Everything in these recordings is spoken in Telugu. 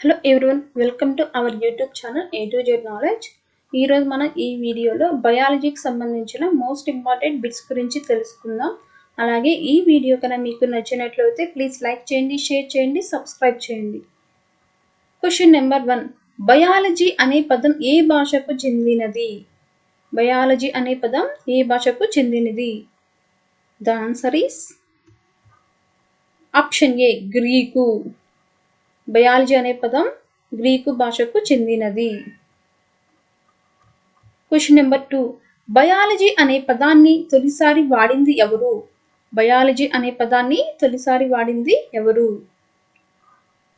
Hello everyone welcome to our YouTube channel A to Z knowledge ఈరోజు మనం ఈ వీడియోలో బయాలజీకి సంబంధించిన మోస్ట్ ఇంపార్టెంట్ బిట్స్ గురించి తెలుసుకుందాం. అలాగే ఈ వీడియో కన్నా మీకు నచ్చినట్లయితే ప్లీజ్ లైక్ చేయండి షేర్ చేయండి సబ్స్క్రైబ్ చేయండి. క్వశ్చన్ నెంబర్ వన్ బయాలజీ అనే పదం ఏ భాషకు చెందినది? బయాలజీ అనే పదం ఏ భాషకు చెందినది? The answer is option A Greek biology అనే పదం గ్రీకు భాషకు చెందినది. క్వశ్చన్ నెంబర్ టూ బయాలజీ అనే పదాన్ని తొలిసారి వాడింది ఎవరు? బయాలజీ అనే పదాన్ని తొలిసారి వాడింది ఎవరు?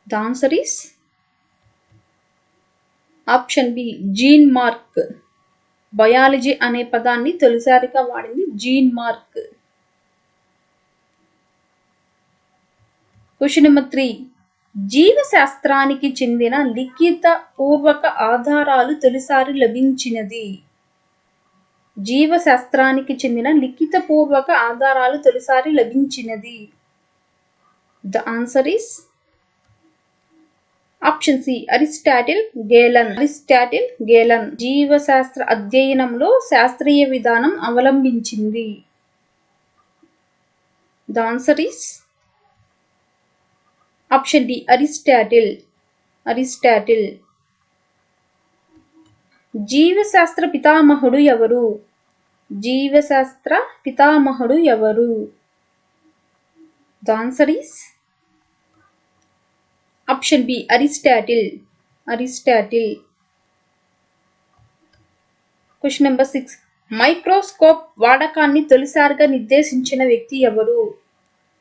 The answer is option B Jean Mark biology అనే పదాన్ని తొలిసారిగా వాడింది Jean Mark question number three జీవశాస్త్రానికి చెందిన లిఖిత పూర్వక ఆధారాలు తొలిసారి లభించినది. జీవశాస్త్రానికి చెందిన లిఖిత పూర్వక ఆధారాలు తొలిసారి లభించినది. The answer is option C Aristotle Galen Aristotle Galen జీవశాస్త్ర అధ్యయనంలో శాస్త్రీయ విధానం అవలంబించింది. The answer is option D Aristotle Aristotle. జీవశాస్త్ర పితామహుడు ఎవరు? జీవశాస్త్ర పితామహుడు ఎవరు? The answer is is option B Aristotle Aristotle. Question number six microscope వాడకాన్ని తొలిసారిగా నిర్దేశించిన వ్యక్తి ఎవరు?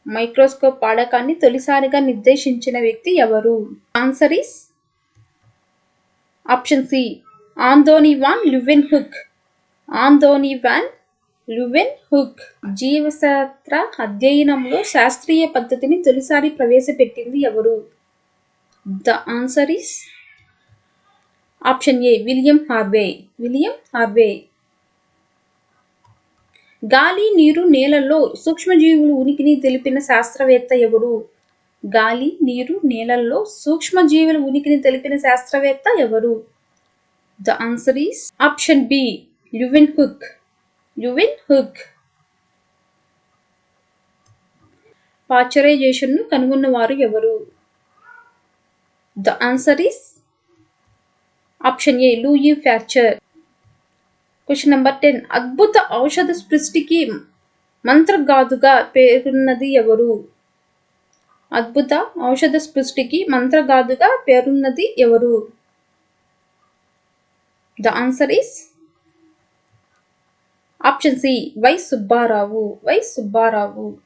మైక్రోస్కోప్ వాడకాన్ని తొలిసారిగా నిర్దేశించిన వ్యక్తి ఎవరు? Answer is option C Antonie van Leeuwenhoek Antonie van Leeuwenhoek జీవశాస్త్ర అధ్యయనంలో శాస్త్రీయ పద్ధతిని తొలిసారి ప్రవేశపెట్టింది ఎవరు? The answer is option A William Harvey. William Harvey. గాలి నీరు నేలల్లో సూక్ష్మజీవులు ఉనికిని తెలిపిన శాస్త్రవేత్త ఎవరు? గాలి నీరు నేలల్లో సూక్ష్మజీవుల ఉనికిని తెలిపిన శాస్త్రవేత్త ఎవరు? The answer is option B Leeuwenhoek. Leeuwenhoek. పాశ్చరైజేషన్ను కనుగొన్న వారు ఎవరు? The answer is option A Louis Pasteur question number ten అద్భుత ఔషధ సృష్టికి మంత్రగాదుగా పేరున్నది ఎవరు? అద్భుత ఔషధ సృష్టికి మంత్రగాదుగా పేరున్నది ఎవరు? The answer is option C Y Subbarao Y Subbarao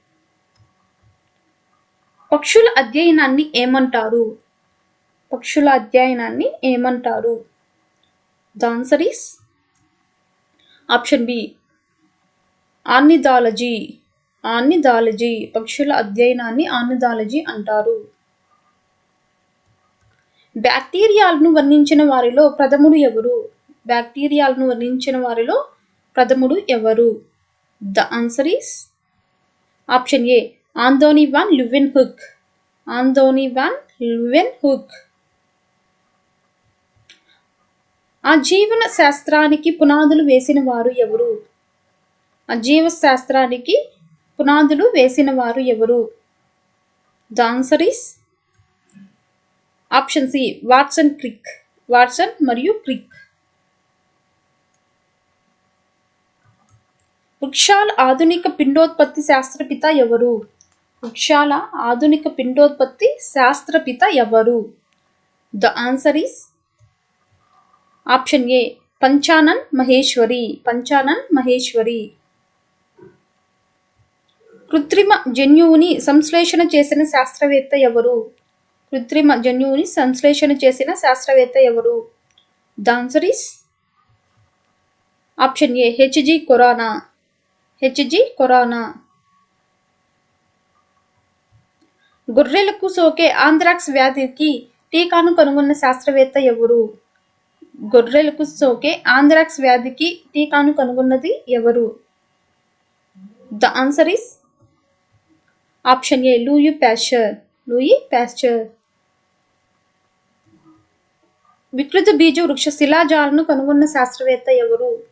పక్షుల అధ్యయనాన్ని ఏమంటారు? పక్షుల అధ్యయనాన్ని ఏమంటారు? The answer is option B. Ornithology ornithology పక్షుల అధ్యయనాన్ని ఆర్నిథాలజీ అంటారు. బ్యాక్టీరియాలను వర్ణించిన వారిలో ప్రథముడు ఎవరు? బ్యాక్టీరియాలను వర్ణించిన వారిలో ప్రథముడు ఎవరు? The answer is option A. Antonie van Leeuwenhoek Antonie van Leeuwenhoek ఆ జీవన శాస్త్రానికి పునాదులు వేసిన వారు ఎవరు? ఆ జీవ శాస్త్రానికి పునాదులు వేసిన వారు ఎవరు? The answer is option C Watson Crick Watson మరియు క్రిక్ వృక్షాల ఆధునిక పిండోత్పత్తి శాస్త్రపిత ఎవరు? వృక్షాల ఆధునిక పిండోత్పత్తి శాస్త్రపిత ఎవరు? The answer is option A Panchanan Maheshwari Panchanan Maheshwari. కృత్రిమ జన్యువుని సంశ్లేషణ చేసిన శాస్త్రవేత్త ఎవరు? కృత్రిమ జన్యువుని సంశ్లేషణ చేసిన శాస్త్రవేత్త ఎవరు? The answer is option A HG Khorana. HG Khorana. గొర్రెలకు సోకే ఆంధ్రాక్స్ వ్యాధికి టీకాను కనుగొన్న శాస్త్రవేత్త ఎవరు? గొర్రెలకు సోకే ఆంధ్రాక్స్ వ్యాధికి టీకాను కనుగొన్నది ఎవరు? The answer is option A Louis Pasteur Louis Pasteur వికృత బీజ వృక్ష శిలాజాలను కనుగొన్న శాస్త్రవేత్త ఎవరు?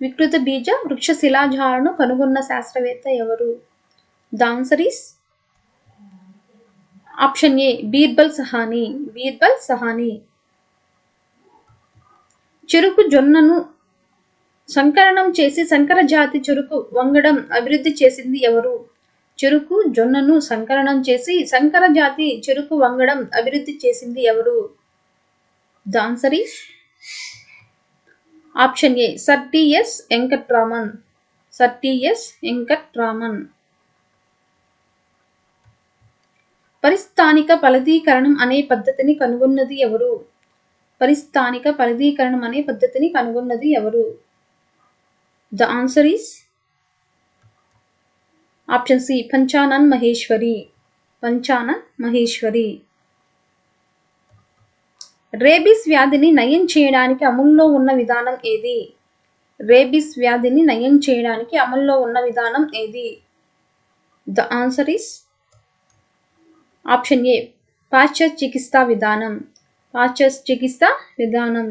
వికృత బీజ వృక్ష శిలాజాలను కనుగొన్న శాస్త్రవేత్త ఎవరు? The answer is option A Birbal Sahni. Birbal Sahni. చెరుకు జొన్నను సంకరణం చేసి సంకర జాతి చెరుకు వంగడం అభివృద్ధి చేసింది ఎవరు? చెరుకు జొన్నను సంకరణం చేసి సంకర జాతి చెరుకు వంగడం అభివృద్ధి చేసింది ఎవరు? The answer is option A sir T S Venkatraman. Sir T S Venkatraman. పరిస్థానిక ఫలదీకరణం అనే పద్ధతిని కనుగొన్నది ఎవరు? పరిస్థానిక పరిధీకరణం అనే పద్ధతిని కనుగొన్నది ఎవరు? The answer is option C Panchanan Maheshwari Panchanan Maheshwari rabies వ్యాధిని నయం చేయడానికి అమల్లో ఉన్న విధానం ఏది? రేబీస్ వ్యాధిని నయం చేయడానికి అమల్లో ఉన్న విధానం ఏది? The answer is option A పాశ్చాత్య చికిత్సా విధానం. పాశ్చాత్య చికిత్స విధానం.